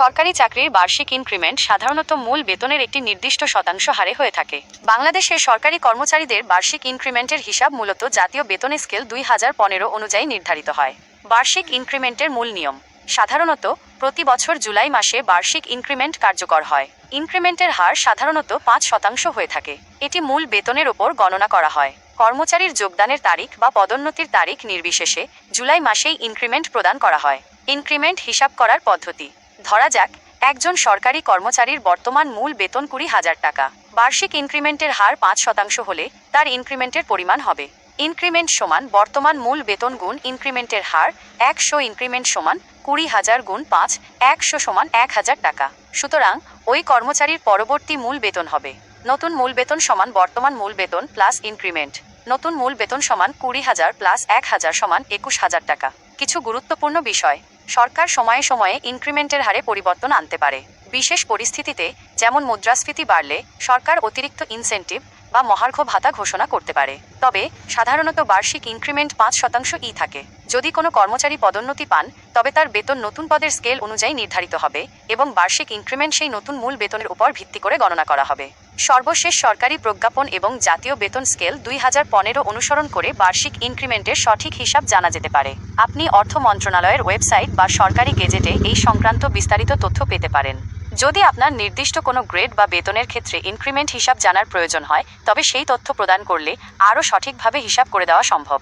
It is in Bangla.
সরকারি চাকরির বার্ষিক ইনক্রিমেন্ট সাধারণত মূল বেতনের একটি নির্দিষ্ট শতাংশ হারে হয়ে থাকে। বাংলাদেশের সরকারি কর্মচারীদের বার্ষিক ইনক্রিমেন্টের হিসাব মূলত জাতীয় বেতন স্কেল দুই হাজার পনেরো অনুযায়ী নির্ধারিত হয়। বার্ষিক ইনক্রিমেন্টের মূল নিয়ম। সাধারণত প্রতি বছর জুলাই মাসে বার্ষিক ইনক্রিমেন্ট কার্যকর হয়। ইনক্রিমেন্টের হার সাধারণত পাঁচ শতাংশ হয়ে থাকে। এটি মূল বেতনের ওপর গণনা করা হয়। কর্মচারীর যোগদানের তারিখ বা পদোন্নতির তারিখ নির্বিশেষে জুলাই মাসেই ইনক্রিমেন্ট প্রদান করা হয়। ইনক্রিমেন্ট হিসাব করার পদ্ধতি। ধরা যাক, একজন সরকারি কর্মচারীর বর্তমান মূল বেতন কুড়ি হাজার টাকা। বার্ষিক ইনক্রিমেন্টের হার পাঁচ শতাংশ হলে তার ইনক্রিমেন্টের পরিমাণ হবে। ইনক্রিমেন্ট সমান বর্তমান মূল বেতন গুণ ইনক্রিমেন্টের হার একশো ইনক্রিমেন্ট সমান কুড়ি হাজার গুণ পাঁচ একশো সমান এক হাজার টাকা। সুতরাং ওই কর্মচারীর পরবর্তী মূল বেতন হবে। নতুন মূল বেতন সমান বর্তমান মূল বেতন প্লাস ইনক্রিমেন্ট। নতুন মূল বেতন সমান কুড়ি হাজার প্লাস এক হাজার সমান একুশ হাজার টাকা। কিছু গুরুত্বপূর্ণ বিষয়। সরকার সময়ে সময়ে ইনক্রিমেন্টের হারে পরিবর্তন আনতে পারে। বিশেষ পরিস্থিতিতে যেমন মুদ্রাস্ফীতি বাড়লে সরকার অতিরিক্ত ইনসেন্টিভ বা মহার্ঘ ভাতা ঘোষণা করতে পারে। তবে সাধারণত বার্ষিক ইনক্রিমেন্ট পাঁচ শতাংশ ই থাকে। যদি কোনো কর্মচারী পদোন্নতি পান, তবে তার বেতন নতুন পদের স্কেল অনুযায়ী নির্ধারিত হবে এবং বার্ষিক ইনক্রিমেন্ট সেই নতুন মূল বেতনের উপর ভিত্তি করে গণনা করা হবে। সর্বশেষ সরকারি প্রজ্ঞাপন এবং জাতীয় বেতন স্কেল দুই হাজার পনেরো অনুসরণ করে বার্ষিক ইনক্রিমেন্টের সঠিক হিসাব জানা যেতে পারে। আপনি অর্থ মন্ত্রণালয়ের ওয়েবসাইট বা সরকারি গেজেটে এই সংক্রান্ত বিস্তারিত তথ্য পেতে পারেন। যদি আপনার নির্দিষ্ট কোনো গ্রেড বা বেতনের ক্ষেত্রে ইনক্রিমেন্ট হিসাব জানার প্রয়োজন হয়, তবে সেই তথ্য প্রদান করলে আরও সঠিকভাবে হিসাব করে দেওয়া সম্ভব।